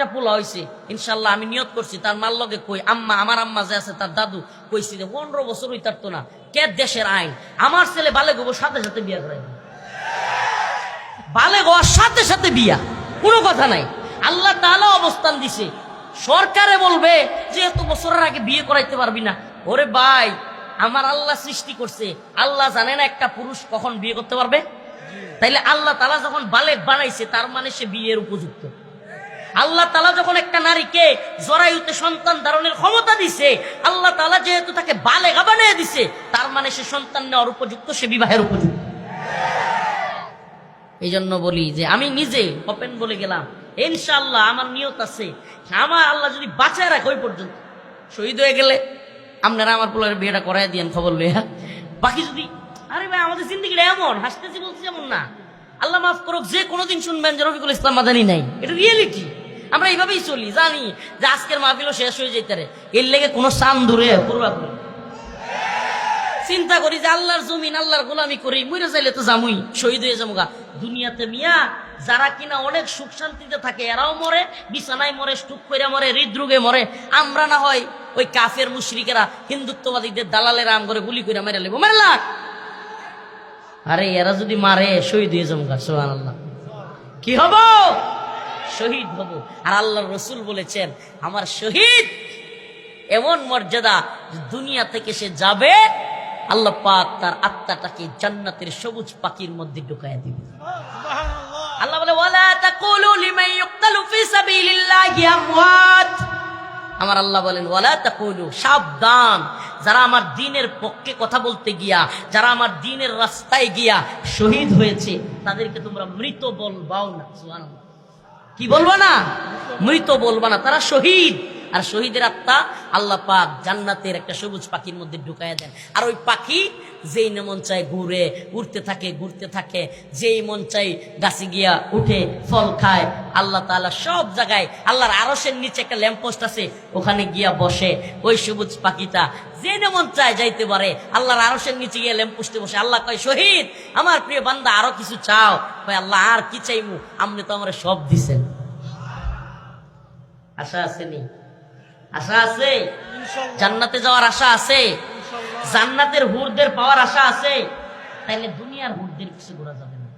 একটা পোলা হয়েছে ইনশাল্লাহ আমি নিয়ত করছি, তার মার লগে কই, আম্মা, আমার আম্মা যে আছে, তার দাদু কইছি যে, পনেরো বছর হই তার তো না, কে দেশের আইন? আমার ছেলে বালে গোবর সাথে সাথে বিয়া করাই বালে হওয়ার সাথে সাথে বিয়া, কোনো কথা নাই। আল্লাহ তাআলা অবস্থান দিছে। সরকারে বলবে যে, এত বছরের আগে বিয়ে করাইতে পারবি না। ওরে ভাই, আমার আল্লাহ সৃষ্টি করছে। আল্লাহ জানে না একটা পুরুষ কখন বিয়ে করতে পারবে? তাইলে আল্লাহ তালা যখন বালেক বানাইছে, তার মানে সে বিয়ের উপযুক্ত। আল্লাহ তালা যখন একটা নারীকে জরায়ুতে সন্তান ধারণের ক্ষমতা দিছে, আল্লাহ তালা যেহেতু তাকে বালেগা বানিয়ে দিছে, তার মানে সে সন্তান নেওয়ার উপযুক্ত, সে বিবাহের উপযুক্ত। এই জন্য বলি যে আমি নিজে ওপেন বলে গেলাম ইনশাল্লাহ আমার নিয়ত আছে, আমার আল্লাহ যদি বাঁচায় রাখে ওই পর্যন্ত। শহীদ হয়ে গেলে আপনারা আমার পোলার বিয়েটা করাই দিয়েন, খবর লইয়া। বাকি যদি, আরে ভাই, আমাদের জিন্দিগিটা এমন, হাসতেছি বলছি এমন না। আল্লাহ মাফ করুক, যে কোনোদিন শুনবেন যে রফিকুল ইসলাম মাদানি নাই, এটা রিয়েলিটি আমরা এইভাবেই চলি, জানি যে আজকের মাহফিলও শেষ হয়ে যেতে পারে। এর লেগে কোনো সান দূরে চিন্তা করি যে আল্লাহর জমিন, আল্লাহর গোলামি করি, মরে চাইলে তো জামুই, শহীদ হয়ে যাব দুনিয়াতে মিয়া, যারা কিনা অনেক সুখ শান্তিতে থাকে, এরাও মরে, বিছানায় মরে স্টুক করে মরে, হৃদরোগে মরে। আমরা না হয় ওই কাফের মুশরিকেরা, হিন্দুত্ববাদীদের দালালেরা আম করে গুলি করে মেরে লেবো মারলা আরে, এরা যদি মারে, শহীদ হয়ে যাব গা সোহান আল্লাহ কি হব? শহীদ হব। আর আল্লাহর রসুল বলেছেন আমার শহীদ এমন মর্যাদা দুনিয়া থেকে সে যাবে আল্লাহ পাক তার আত্মাটাকে জান্নাতের সবুজ পাখির মধ্যে ঢুকায় দিবে। আল্লাহ বলে ওয়ালা তাকুলু লিমান ইউক্তালু ফি সাবিলিল্লাহি আমওয়াত। আমার আল্লাহ বলেন ওয়ালা তাকুলু সাবধান। যারা আমার দিনের পক্ষে কথা বলতে গিয়া যারা আমার দিনের রাস্তায় গিয়া শহীদ হয়েছে তাদেরকে তোমরা মৃত বলবাও না সুবহানাল্লাহ। কি বলব না? মৃত বলব না তারা শহীদ। আর শহীদের আত্মা আল্লাহ পাক জান্নাতের একটা সবুজ পাখির মধ্যে ঢুকায় দেন। আর ওই পাখি যেই মন চায় ঘুরে, উড়তে থাকে, ঘুরতে থাকে, যেই মন চাই গাছে গিয়া উঠে, ফল খায়, আল্লাহ তাআলা সব জায়গায়, আল্লাহর আরসের নিচে একটা ল্যাম্পোস্ট আছে, ওখানে গিয়া বসে, ওই সবুজ পাখিটা যে মন চায় যাইতে পারে, আল্লাহর আরসের নিচে গিয়ে ল্যাম্পোস্টে বসে, আল্লাহ কয়, শহীদ, আমার প্রিয় বান্দা, আরও কিছু চাও? কয়, আল্লাহ, আর কি চাইমু? আপনি তো আমার সব দিছেন। আশা আছে নি? আশা আছে? জান্নাতে যাওয়ার আশা আছে? জান্নাতের হুরদের পাওয়ার আশা আছে? তাইলে দুনিয়ার হুরদের কিছু করা যাবে না।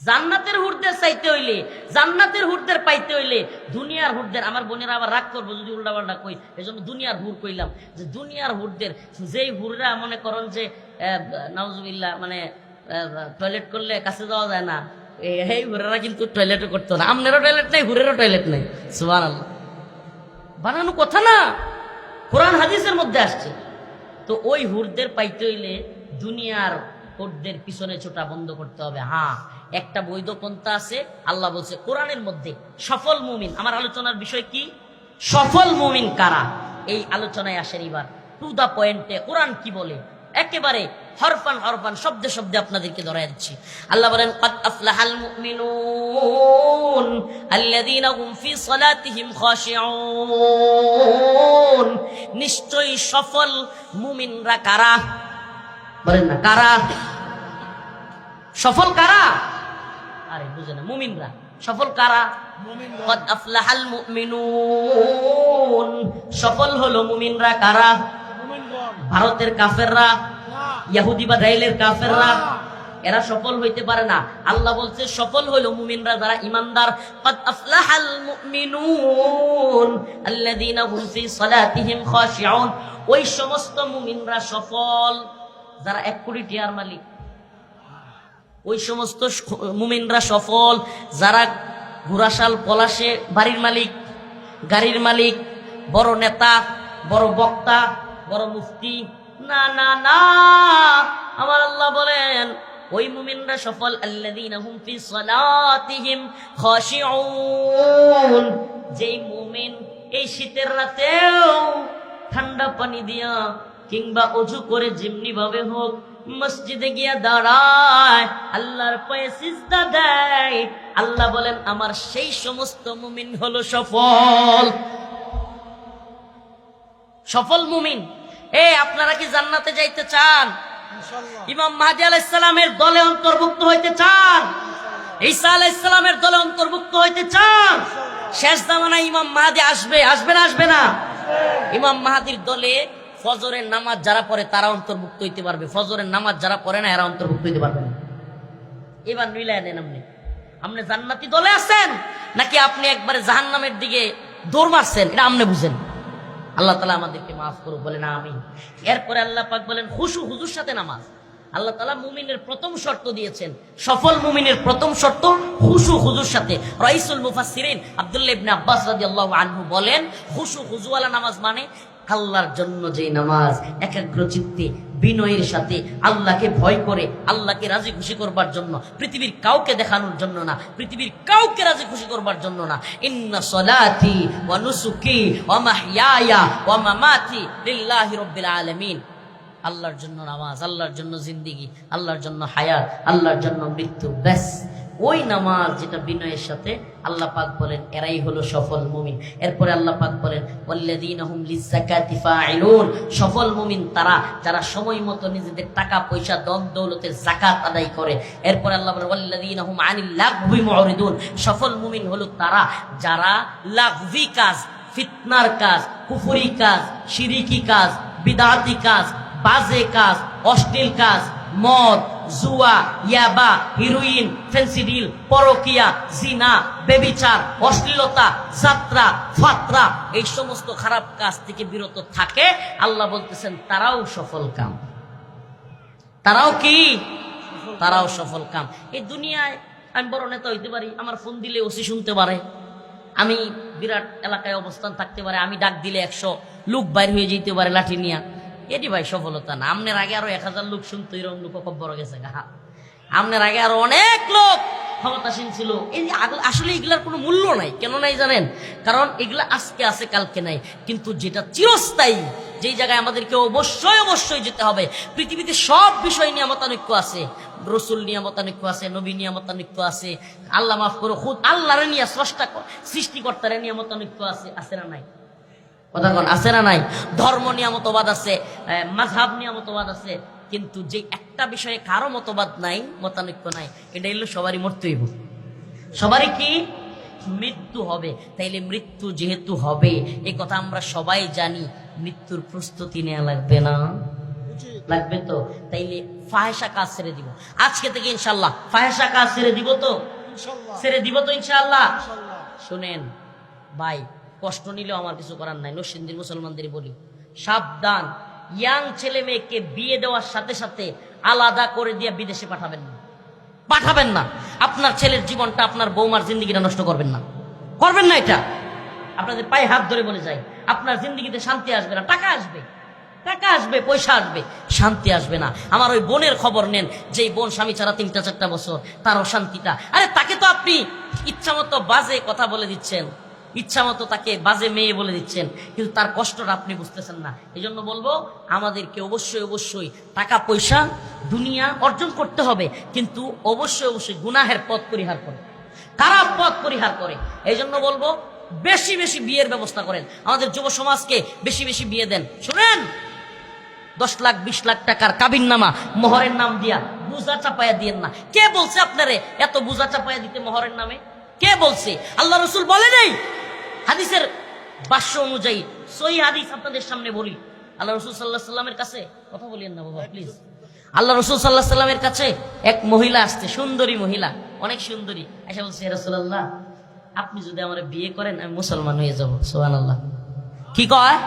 জান্নাতের হুরদের চাইতে হইলে, জান্নাতের হুরদের পাইতে হইলে দুনিয়ার হুরদের, আমার বোনেরা আবার রাগ করব যদি উল্টা পাল্টা কই এই জন্য দুনিয়ার হুর কইলাম যে দুনিয়ার হুরদের, যেই হুররা মনে করেন যে নওয়াজবিল্লাহ মানে টয়লেট করলে কাছে যাওয়া যায় না এই হুরেরা কিন্তু টয়লেটও করতো না। আমনেরও টয়লেট নাই, হুরেরও টয়লেট নাই। সুবান আল্লাহ বানানো কথা না। কোরআন হাদিসের মধ্যে আসছে। তো ওই হুরদের পাইতে হইলে দুনিয়ার হুরদের পিছনে ছোটা বন্ধ করতে হবে। হ্যাঁ একটা বৈধ পন্থা আছে। আল্লাহ বলছে, কোরআনের মধ্যে সফল মুমিন, আমার আলোচনার বিষয় কি? সফল মুমিন কারা? এই আলোচনায় আসেন এবার টু দ্য পয়েন্টে কোরআন কি বলে? একেবারে হরফান হরফান শব্দে শব্দে আপনাদেরকে ধরা দিচ্ছি। আল্লাহ বলেন কদ আফলাহাল মুমিনুন আল্লাযীনা হুম ফি সালাতিহিম খাশিউন। নিশ্চয়ই সফল মুমিনরা কারা? বলেন না কারা? সফল কারা? আরে বুঝেন না মুমিনরা। সফল কারা? কদ আফলাহাল মুমিনুন। সফল হলো মুমিনরা কারা? ভারতের কাফেররা, ইয়াহুদি বা ইসরায়েলের কাফেররা, এরা সফল হইতে পারে না। আল্লাহ বলছে, সফল হইল মুমিনরা যারা ইমানদার কদ আফলাহাল মুমিনুন আল্লাযীনা হুম ফি সালাতিহিম খাশিউন। ওই সমস্ত মুমিনরা সফল যারা এক কোটি টিয়ার মালিক। ওই সমস্ত মুমিনরা সফল যারা ঘোড়াশাল পলাশে বাড়ির মালিক, গাড়ির মালিক, বড় নেতা, বড় বক্তা বড় মুফতি। না না না। আমার আল্লাহ বলেন, ওই মুমিনরা সফল, আল্লাযীনা হুম যেই মুমিন এই শীতের রাতেও ঠান্ডা পানি দিয়া কিংবা অজু করে যেমনি ভাবে হোক মসজিদে গিয়া দাঁড়ায়, আল্লাহর পায়ে সিজদা দেয়। আল্লাহ বলেন, আমার সেই সমস্ত মুমিন হলো সফল। সফল মুমিন। এ আপনারা কি জান্নাতে যাইতে চান? ইমাম মাহাদি আলাইসালামের দলে অন্তর্ভুক্ত হইতে চান? ঈসা আলাইসালামের দলে অন্তর্ভুক্ত হইতে চান? শেষ জামানায় ইমাম মাহাদি আসবে আসবে না আসবে না? ইমাম মাহাদির দলে ফজরের নামাজ যারা পড়ে তারা অন্তর্ভুক্ত হইতে পারবে। ফজরের নামাজ যারা পড়ে না এরা অন্তর্ভুক্ত হইতে পারবে না। এবার নেন আপনি। আপনি জান্নাতি দলে আছেন নাকি আপনি একবারে জাহান্নামের দিকে দৌড় মারছেন? এটা আপনি বুঝেন। আল্লাহ তালা আমাদেরকে মাফ করুক না আমি এরপরে আল্লাহ পাক বলেন, খুশু, হুজুর সাথে নামাজ। আল্লাহ তালা মুমিনের প্রথম শর্ত দিয়েছেন, সফল মুমিনের প্রথম শর্ত হুসু হুজুর সাথে। রাইসুল মুফাসিরিন আব্দুল্লাহ ইবনে আব্বাস আল্লাহ আনহু বলেন হুসু হুজুওয়ালা নামাজ মানে আল্লাহর জন্য যে নামাজ, একাগ্র চিত্তে, বিনয়ের সাথে আল্লাহকে ভয় করে, আল্লাহকে রাজি খুশি করবার জন্য, পৃথিবীর কাউকে দেখানোর জন্য না, পৃথিবীর কাউকে রাজি খুশি করবার জন্য না। ইন্না সলাতি ওয়া নুসুকি ওয়া মাহইয়ায়া ওয়া মামাতি লিল্লাহি রাব্বিল আলামিন। আল্লাহর জন্য নামাজ, আল্লাহর জন্য জিন্দিগি, আল্লাহর জন্য হায়াত, আল্লাহর জন্য মৃত্যু, ব্যাস। ওই নামাজ যেটা বিনয়ের সাথে আল্লাহ পাক বলেন, এরাই হলো সফল মুমিন। এরপরে আল্লাহ পাক বলেন সফল মুমিন তারা, যারা সময় মতো নিজেদের টাকা, পয়সা দন দৌলতের জাকাত আদায় করে। এরপরে আল্লাহ বলেন সফল মুমিন হলো তারা, যারা লাগভি কাজ, ফিতনার কাজ, কুফরি কাজ, শিরিকি কাজ, বিদাতি কাজ বাজে কাজ, অশ্লীল কাজ, মদ, জুয়া, ইয়াবা, হিরোইন, ফেন্সিডিল, পরকিয়া, জিনা, বেবিচার, অশ্লীলতা, যাত্রা, ফাত্রা, এই সমস্ত খারাপ কাজ থেকে বিরত থাকে। আল্লাহ বলতেছেন, তারাও সফল কাম। তারাও কি? তারাও সফল কাম। এই দুনিয়ায় আমি বড় নেতা হইতে পারি, আমার ফোন দিলে ওসি শুনতে পারে। আমি বিরাট এলাকায় অবস্থান থাকতে পারে, আমি ডাক দিলে একশো, লোক বাইর হয়ে যেতে পারে লাঠি নিয়া। এটি ভাই সফলতা না। আমনের আগে আরও এক হাজার লোক শুনতো, এরকম লোক বড় গেছে, গা। আমনের আগে আরও অনেক লোক ক্ষমতাসীন ছিল। এই আসলে এগুলার কোনো মূল্য নাই, কেন নাই জানেন? কারণ এগুলা আজকে আছে, কালকে নাই। কিন্তু যেটা চিরস্থায়ী, যেই জায়গায় আমাদেরকে অবশ্যই অবশ্যই যেতে হবে, পৃথিবীতে সব বিষয় নিয়ে মতানৈক্য আছে। রসুল নিয়ে মতানৈক্য আছে, নবী নিয়ে মতানৈক্য আছে, আল্লাহ মাফ করো খুদ আল্লাহরে নিয়ে স্রষ্টা সৃষ্টিকর্তারে নিয়ে মতানৈক্য আছে আছে না নাই? কথা কন আছে না নাই? ধর্ম নিয়ে মতবাদ আছে মাঝহাব নিয়ে মতবাদ আছে কিন্তু যে একটা বিষয়ে কারও মতবাদ নাই মতানৈক্য নাই এটা হলো সবারই মরতে হইব। সবারই কি? মৃত্যু হবে। তাইলে মৃত্যু যেহেতু হবে এই কথা আমরা সবাই জানি মৃত্যুর প্রস্তুতি নেওয়া লাগবে না। লাগবে তো? তাইলে ফাহেসা কাজ ছেড়ে দিব। আজকে থেকে ইনশাল্লাহ ফাহেসা কাজ ছেড়ে দিব তো? ছেড়ে দিব তো ইনশাল্লাহ শুনেন ভাই কষ্ট নিলেও আমার কিছু করার নাই। নসিন্দির মুসলমানদের বলি। সাবধান। ইয়াং ছেলে মেয়েকে বিয়ে দেওয়ার সাথে সাথে আলাদা করে দিয়ে বিদেশে পাঠাবেন না। পাঠাবেন না। আপনার ছেলের জীবনটা আপনার বৌমার জিন্দগিটা নষ্ট করবেন না। করবেন না এটা। আপনাদের পায়ে হাত ধরে বলে যাই। আপনার জিন্দগিতে শান্তি আসবে না। টাকা আসবে। টাকা আসবে, পয়সা আসবে। শান্তি আসবে না। আমার ওই বোনের খবর নেন। যেই বোন স্বামী ছাড়া তিনটা চারটা বছর, তার অশান্তিটা। আরে তাকে তো আপনি ইচ্ছা মতো বাজে কথা বলে দিচ্ছেন। ইচ্ছা মতো তাকে বাজে মেয়ে বলে দিচ্ছেন, কিন্তু তার কষ্টটা আপনি বুঝতেছেন না। এই জন্য বলব, আমাদেরকে অবশ্যই অবশ্যই টাকা পয়সা দুনিয়া অর্জন করতে হবে, কিন্তু অবশ্যই অবশ্যই গুনাহের পথ পরিহার করে। খারাপ পথ পরিহার করে। এই জন্য বলব, বেশি বেশি বিয়ের ব্যবস্থা করেন। আমাদের যুব সমাজকে বেশি বেশি বিয়ে দেন। শুনেন! দশ লাখ, বিশ লাখ টাকার কাবিন নামা মোহরের নাম দিয়া বুঝা চাপায়া দিয়েন না। কে বলছে আপনারে এত বুঝা চাপায়া দিতে মোহরের নামে? কে বলছে? আল্লাহ রসুল বলে নেই? হাদিসের বাস্য অনুযায়ী সই হাদিস আপনাদের সামনে বলি। আল্লাহ রসুল সাল্লাহ সাল্লামের কাছে কথা বলিয়েন না বাবা প্লিজ আল্লাহ রসুল সাল্লাহ সাল্লামের কাছে এক মহিলা আসছে, সুন্দরী মহিলা, অনেক সুন্দরী। এসে বলছে রসুল্লাহ আপনি যদি আমার বিয়ে করেন, আমি মুসলমান হয়ে যাব। সোহান আল্লাহ কি কয়?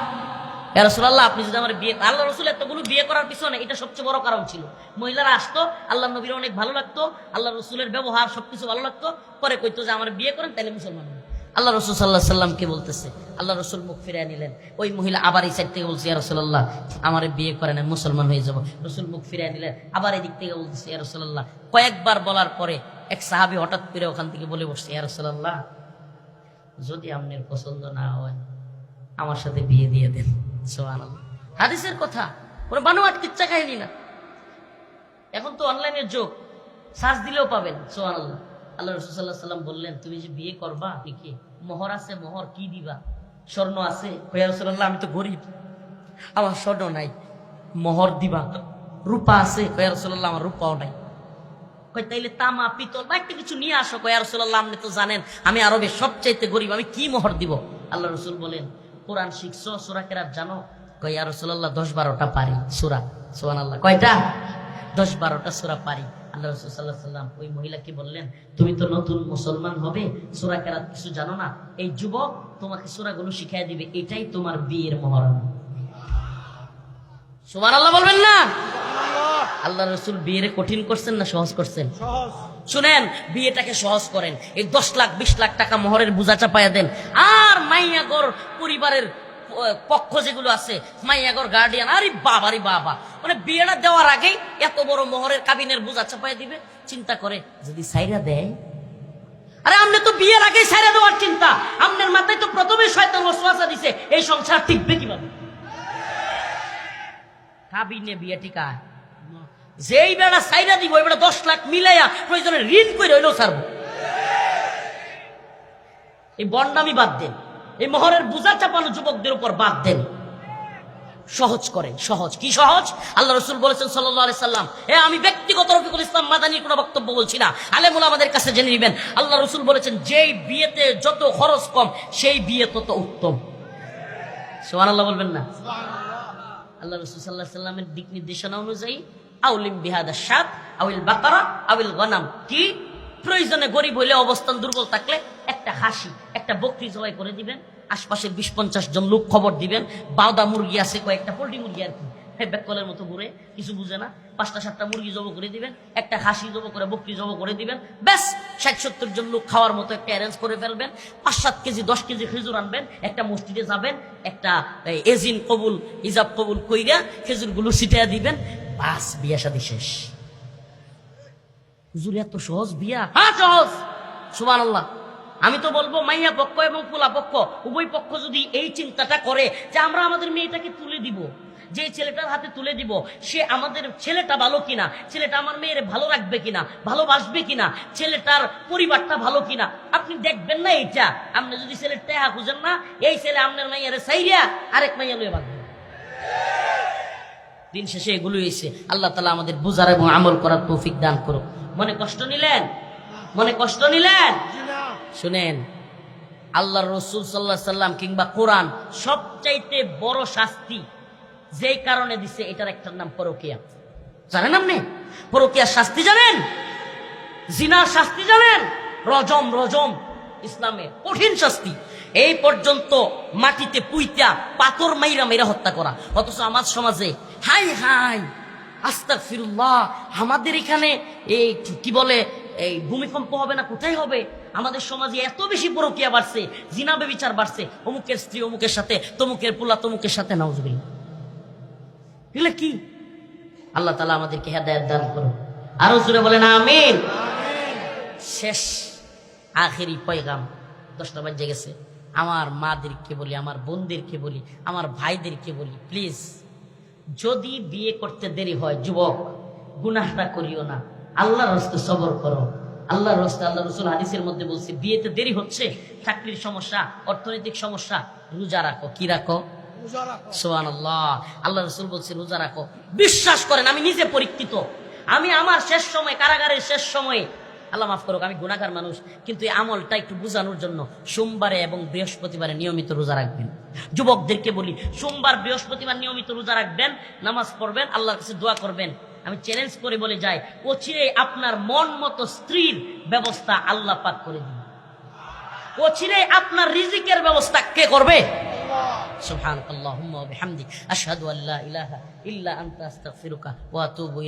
রসুল্লাহ আপনি যদি আমার বিয়ে আল্লাহ রসুল এতগুলো বিয়ে করার পিছনে এটা সবচেয়ে বড় কারণ ছিল। মহিলারা আসতো আল্লাহ নবীর অনেক ভালো লাগতো আল্লাহ রসুলের ব্যবহার সবকিছু ভালো লাগতো, পরে কইতো যে আমার বিয়ে করেন তাহলে মুসলমান। আল্লাহ রসুল সাল্লাহ সাল্লামকে বলতেছে? আল্লাহ রসুল মুখ ফিরিয়ে নিলেন, ওই মহিলা আবার এই সাইড থেকে বলছে রসুল্লাহ আমার বিয়ে করেন আমি মুসলমান হয়ে যাব। রসুল মুখ ফিরিয়ে নিলেন, আবার এই দিক থেকে বলতেছে রসুল্লাহ কয়েকবার বলার পরে এক সাহাবি হঠাৎ করে ওখান থেকে বলে বসছে রসুল্লাহ যদি আপনার পছন্দ না হয়, আমার সাথে বিয়ে দিয়ে দেন। সোহান হাদিসের কথা, কোনো বানোয়াট কিচ্ছা কাহিনী না। এখন তো অনলাইনের যুগ, সার্চ দিলেও পাবেন সোহান আল্লাহ আল্লাহ রসুল্লাহ সাল্লাম বললেন, তুমি যে বিয়ে করবা আপনি কি মোহর আছে, মোহর কি দিবা? স্বর্ণ আছে? কয়া রসুল্লাহ আমি তো গরিব। আমার স্বর্ণ নাই, মোহর দিবা রূপা আছে? কয়া রসুল্লাহ আমার রূপাও নাই। তাইলে তামা, পিতল বা একটা কিছু নিয়ে আসো। কয় রসুল্লাহ আপনি তো জানেন, আমি আরবে সবচাইতে গরিব, আমি কি মোহর দিব? আল্লাহ রসুল বলেন, কোরআন শিখছো, সুরা কেরাত জানো? কয় রসুল্লাহ দশ বারোটা পারি, সুরা সোহান আল্লাহ কয়টা? দশ বারোটা সুরা পারি। আল্লাহ রসুল সাল্লাহ সাল্লাম ওই মহিলাকে বললেন তুমি তো নতুন মুসলমান হবে সুরা কেরাত কিছু জানো না? এই যুবক তোমাকে সুরাগুলো শিখাই দিবে এটাই তোমার বিয়ের মহরণ সুমান আল্লাহ বলবেন না? আল্লাহ রসুল বিয়ের কঠিন করছেন না সহজ করছেন? শুনেন বিয়েটাকে সহজ করেন এই দশ লাখ বিশ লাখ টাকা মোহরের বোঝা চাপাইয়া দেন। আর মাইয়াগর পরিবারের পক্ষ যেগুলো আছে, মাইয়াগর গার্ডিয়ান আরে বাবা রে বাবা। মানে বিয়েটা দেওয়ার আগেই এত বড় মোহরের কাবিনের বোঝা চাপাইয়া দিবে, চিন্তা করে যদি সাইরা দেয়। আরে আপনি তো বিয়ের আগেই সাইরা দেওয়ার চিন্তা। আপনার মাথায় তো প্রথমে শয়তান ওয়াসওয়াসা দিছে, এই সংসার টিকবে কীভাবে? কাবিনে বিয়ে টিকা যেই বেড়া সাইরা দিব, ওই বেড়া দশ লাখ মিলাইয়া প্রয়োজনে ঋণ করে হইলেও ছাড়বো। এই বন্ডামি বাদ দেন। এই মোহরের বোঝা চাপানো যুবকদের উপর বাদ দেন। সহজ করেন সহজ। কি সহজ? আল্লাহ রসুল বলেছেন সাল্লাহ সাল্লাম এ আমি ব্যক্তিগত রফিকুল ইসলাম মাদানির কোনো বক্তব্য বলছি না। আলেমুল আমাদের কাছে জেনে নেবেন। আল্লাহ রসুল বলেছেন যেই বিয়েতে যত খরচ কম সেই বিয়ে তত উত্তম। সোহান আল্লাহ বলবেন না? আল্লাহ রসুল সাল্লাহ সাল্লামের দিক নির্দেশনা অনুযায়ী আউলিম বিহাদা সাত আউল বাকারা আউল গনাম। কি? প্রয়োজনে গরিব হইলে অবস্থান দুর্বল থাকলে একটা হাসি, একটা বকরি জবাই করে দিবেন, আশপাশের বিশ পঞ্চাশ জন লোক খবর দিবেন বাউদা মুরগি আছে, কয়েকটা পোল্ট্রি মুরগি আর কি। বেকলের মতো ঘুরে, কিছু বুঝে না। পাঁচটা, সাতটা মুরগি জব করে দিবেন, একটা হাসি জব করে বকরি জব করে দিবেন, ব্যাস ষাট সত্তর জন লোক খাওয়ার মতো একটা অ্যারেঞ্জ করে ফেলবেন পাঁচ সাত কেজি, দশ কেজি খেজুর আনবেন, একটা মসজিদে যাবেন, একটা এজিন কবুল, হিজাব কবুল কইরা খেজুরগুলো ছিটিয়ে দিবেন বাস বিয়া শাদী শেষ। হুজুর, এত সহজ বিয়া? হ্যাঁ সহজ! সুবান আল্লাহ আমি তো বলব, মাইয়া পক্ষ এবং পোলা পক্ষ, উভয় পক্ষ যদি এই চিন্তাটা করে যে আমরা আমাদের মেয়েটাকে তুলে দিব, যে ছেলেটার হাতে তুলে দিব, সে আমাদের ছেলেটা ভালো কিনা, ছেলেটা আমার মেয়ের ভালো রাখবে কিনা, ভালোবাসবে কিনা, ছেলেটার পরিবারটা ভালো কিনা, আপনি দেখবেন না এইটা। আপনি যদি ছেলের টেহা খুঁজেন না, এই ছেলে আপনার মাইয়ারে সাইরিয়া আরেক মাইয়া লয়ে বাঁধবে দিন শেষে এগুলো এসে আল্লাহ তালা আমাদের বুঝার এবং আমল করার তৌফিক দান করো মনে কষ্ট নিলেন? মনে কষ্ট নিলেন? শুনেন আল্লাহ রসুল সাল্লাহ সাল্লাম কিংবা কোরআন সবচাইতে বড় শাস্তি যেই কারণে দিছে, এটার একটার নাম পরকিয়া। জানেন আপনি? পরকিয়ার শাস্তি জানেন? জিনার শাস্তি জানেন? রজম রজম, ইসলামে কঠিন শাস্তি। এই পর্যন্ত মাটিতে পুইতা পাথর মাইরা মেরা হত্যা করা। অথচ আমার সমাজে, হাই হাই আস্তাক ফিরুল্লাহ আমাদের এখানে এই কি বলে, এই ভূমিকম্প হবে না, কোথায় হবে? আমাদের সমাজে এত বেশি পরকিয়া বাড়ছে, জিনা বেবিচার বাড়ছে। অমুকের স্ত্রী অমুকের সাথে, তমুকের পোলা তমুকের সাথে নাউজবিল্লা এগুলো কি? আল্লাহ তালা আমাদেরকে হেদায়ত দান করো আরও জুড়ে বলেন, আমিন। শেষ, আখেরি পয়গাম। দশটা বাজে গেছে। আমার মাদেরকে বলি, আমার বোনদেরকে বলি, আমার ভাইদেরকে বলি, প্লিজ, যদি বিয়ে করতে দেরি হয়, যুবক, গুনাহটা করিও না। আল্লাহর রস্তে সবর করো। আল্লাহর রস্তে আল্লাহ রসুল হাদিসের মধ্যে বলছে বিয়েতে দেরি হচ্ছে চাকরির সমস্যা অর্থনৈতিক সমস্যা রোজা রাখো কি রাখো? সোহান আল্লাহ আল্লাহ রসুল বলছে রোজা রাখো। বিশ্বাস করেন আমি নিজে পরীক্ষিত। আমি আমার শেষ সময় কারাগারের শেষ সময়ে আল্লাহ মাফ করুক আমি গুণাগার মানুষ কিন্তু এই আমলটা একটু বোঝানোর জন্য সোমবারে এবং বৃহস্পতিবারে নিয়মিত রোজা রাখবেন। যুবকদেরকে বলি সোমবার বৃহস্পতিবার নিয়মিত রোজা রাখবেন নামাজ পড়বেন আল্লাহর কাছে দোয়া করবেন। আমি চ্যালেঞ্জ করে বলে যাই ও চিরে আপনার মন মতো স্ত্রীর ব্যবস্থা আল্লাহ পাক করে দিন। ও চিরে আপনার রিজিকের ব্যবস্থা কে করবে? সুহান আল্লাহ আশাদু আল্লাহ ইলাহা ইল্লা আনতা, আস্তাগফিরুকা ওয়া আতুবু